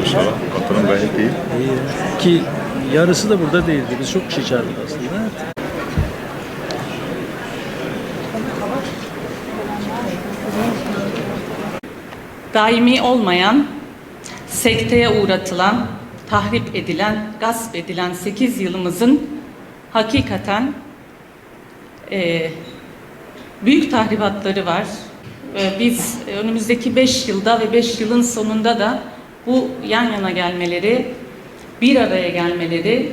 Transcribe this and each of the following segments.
Maşallah. Katılım gayet iyi. İyi. Ki yarısı da burada değildi. Biz çok kişi çağırdık aslında. daimi olmayan, sekteye uğratılan, tahrip edilen, gasp edilen 8 yılımızın hakikaten e, büyük tahribatları var. E, biz önümüzdeki 5 yılda ve 5 yılın sonunda da bu yan yana gelmeleri, bir araya gelmeleri,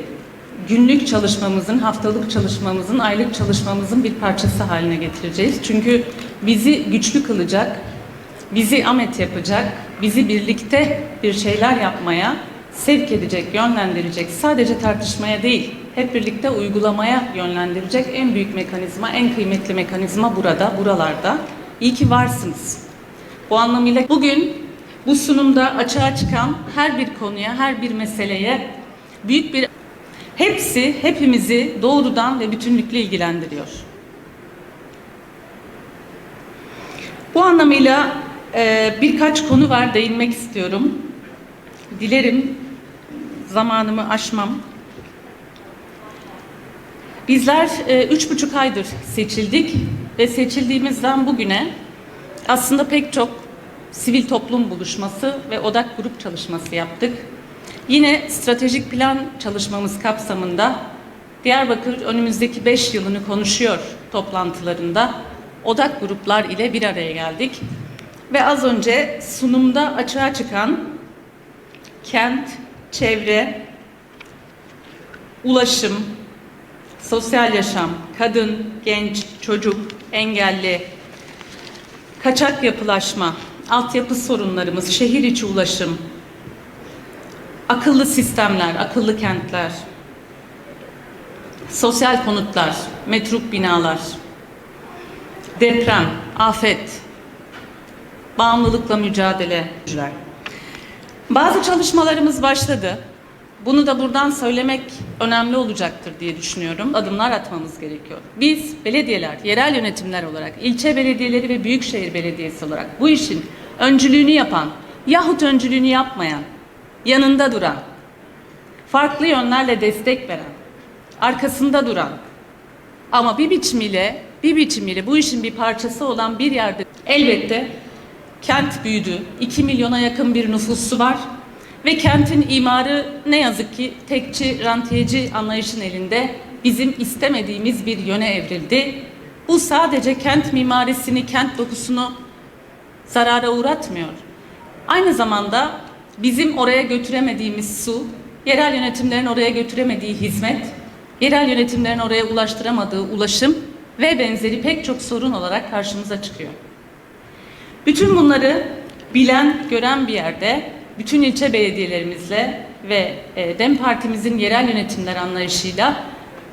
günlük çalışmamızın, haftalık çalışmamızın, aylık çalışmamızın bir parçası haline getireceğiz. Çünkü bizi güçlü kılacak, bizi amet yapacak, bizi birlikte bir şeyler yapmaya sevk edecek, yönlendirecek, sadece tartışmaya değil, hep birlikte uygulamaya yönlendirecek en büyük mekanizma, en kıymetli mekanizma burada, buralarda. İyi ki varsınız. Bu anlamıyla bugün bu sunumda açığa çıkan her bir konuya, her bir meseleye büyük bir hepsi hepimizi doğrudan ve bütünlükle ilgilendiriyor. Bu anlamıyla e, birkaç konu var değinmek istiyorum. Dilerim zamanımı aşmam. Bizler e, üç buçuk aydır seçildik ve seçildiğimizden bugüne aslında pek çok sivil toplum buluşması ve odak grup çalışması yaptık. Yine stratejik plan çalışmamız kapsamında Diyarbakır önümüzdeki 5 yılını konuşuyor toplantılarında odak gruplar ile bir araya geldik. Ve az önce sunumda açığa çıkan kent, çevre, ulaşım, sosyal yaşam, kadın, genç, çocuk, engelli, kaçak yapılaşma, altyapı sorunlarımız, şehir içi ulaşım, akıllı sistemler, akıllı kentler, sosyal konutlar, metruk binalar, deprem, afet, bağımlılıkla mücadele. Bazı çalışmalarımız başladı. Bunu da buradan söylemek önemli olacaktır diye düşünüyorum. Adımlar atmamız gerekiyor. Biz belediyeler, yerel yönetimler olarak, ilçe belediyeleri ve büyükşehir belediyesi olarak bu işin öncülüğünü yapan yahut öncülüğünü yapmayan, yanında duran, farklı yönlerle destek veren, arkasında duran ama bir biçimiyle bir biçimiyle bu işin bir parçası olan bir yerde elbette kent büyüdü. 2 milyona yakın bir nüfusu var ve kentin imarı ne yazık ki tekçi, rantiyeci anlayışın elinde bizim istemediğimiz bir yöne evrildi. Bu sadece kent mimarisini, kent dokusunu zarara uğratmıyor. Aynı zamanda bizim oraya götüremediğimiz su, yerel yönetimlerin oraya götüremediği hizmet, yerel yönetimlerin oraya ulaştıramadığı ulaşım ve benzeri pek çok sorun olarak karşımıza çıkıyor. Bütün bunları bilen, gören bir yerde bütün ilçe belediyelerimizle ve e, DEM Partimizin yerel yönetimler anlayışıyla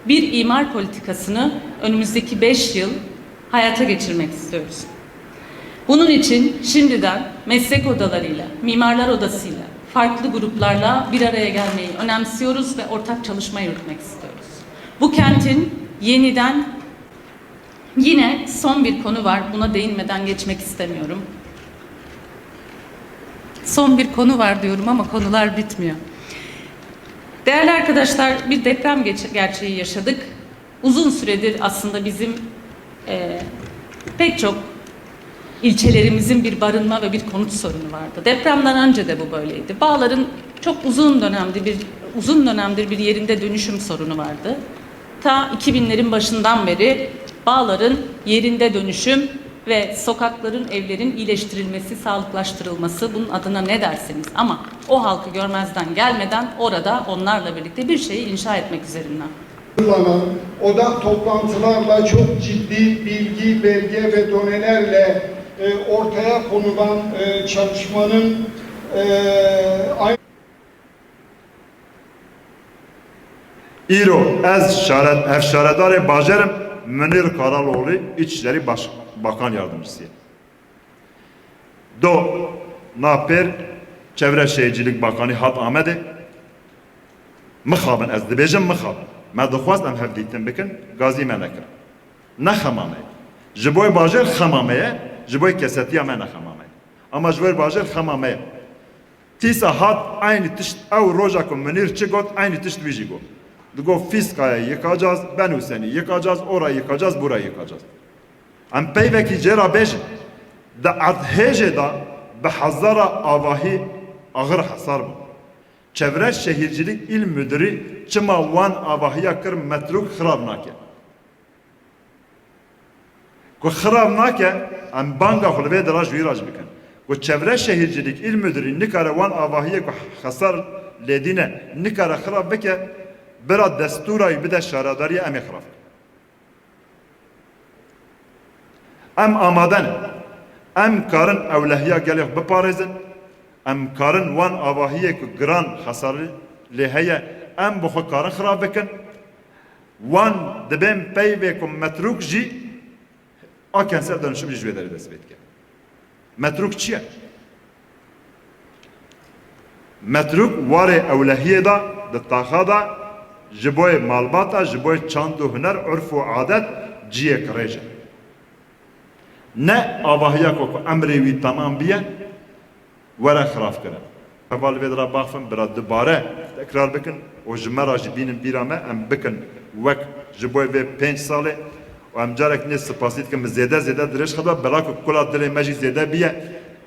bir imar politikasını önümüzdeki 5 yıl hayata geçirmek istiyoruz. Bunun için şimdiden meslek odalarıyla, mimarlar odasıyla, farklı gruplarla bir araya gelmeyi önemsiyoruz ve ortak çalışma yürütmek istiyoruz. Bu kentin yeniden Yine son bir konu var. Buna değinmeden geçmek istemiyorum. Son bir konu var diyorum ama konular bitmiyor. Değerli arkadaşlar, bir deprem gerçeği yaşadık. Uzun süredir aslında bizim e, pek çok ilçelerimizin bir barınma ve bir konut sorunu vardı. Depremden önce de bu böyleydi. Bağların çok uzun dönemde bir uzun dönemdir bir yerinde dönüşüm sorunu vardı. Ta 2000'lerin başından beri bağların yerinde dönüşüm ve sokakların, evlerin iyileştirilmesi, sağlıklaştırılması bunun adına ne dersiniz? Ama o halkı görmezden gelmeden orada onlarla birlikte bir şeyi inşa etmek üzerinden. Hazırlanan odak toplantılarla çok ciddi bilgi, belge ve donelerle e, ortaya konulan e, çalışmanın e, aynı İro ez şaret, ev şaredarı bajarım Münir Karaloğlu İçişleri Baş, Bakan Yardımcısıyım. Do naper Çevre Şehircilik Bakanı Hat Ahmet'e mıxabın ez dibêjim mıxabın me dixwast em hevdîtin bikin gazî me nekirin. Ne xemame ji bo bajar xemameye ji bo kesetiya me ne xemame ama ji bo bajar xemameye Tîsa hat aynı tişt ew roja ku Münir aynı tişt wî jî got Digo fiskaya yıkacağız, ben Hüseyin'i yıkacağız, orayı yıkacağız, burayı yıkacağız. Em peyveki cera bejin. Da adhece da be hazara avahi ağır hasar bu. Çevre Şehircilik İl Müdürü çıma van avahiya kır metruk xirab nake. Ku xirab nake, em banga xulve diraj viraj bikin. Ku çevre şehircilik il müdürü nikare van avahiye ku hasar ledine nikare xirab bike bira desturayı bide şaradariye em xirab. Em amaden em karın evlehiya gelih biparezin em karın van avahiye ku gran hasarı leheye em bu xwe karın xirab bikin. Wan dibên peyvê ku metrûk jî a kenser danışım jî derê dest pê dike metrûk çi ye metrûk warê ewlehiyê da di taxa da ji bo malbata ji bo çand û huner urf û adet ciyek rêj ne avahiya ku ku emrê wî tamam biye were xiraf kirin heval vê dira baxfin bira dibare tekrar bikin û ji me ra jî bînin bîra me em bikin. Wek ji bo vê pênc salê û em carek nê spasî dikim zêde zêde dirêj xeda bela ku kula dilê me jî zêde biye.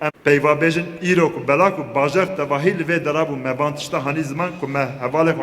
Em peyva bêjin îro ku bela ku bajar tevahî li vê dera bû me ban tişta hanî ziman ku me hevalê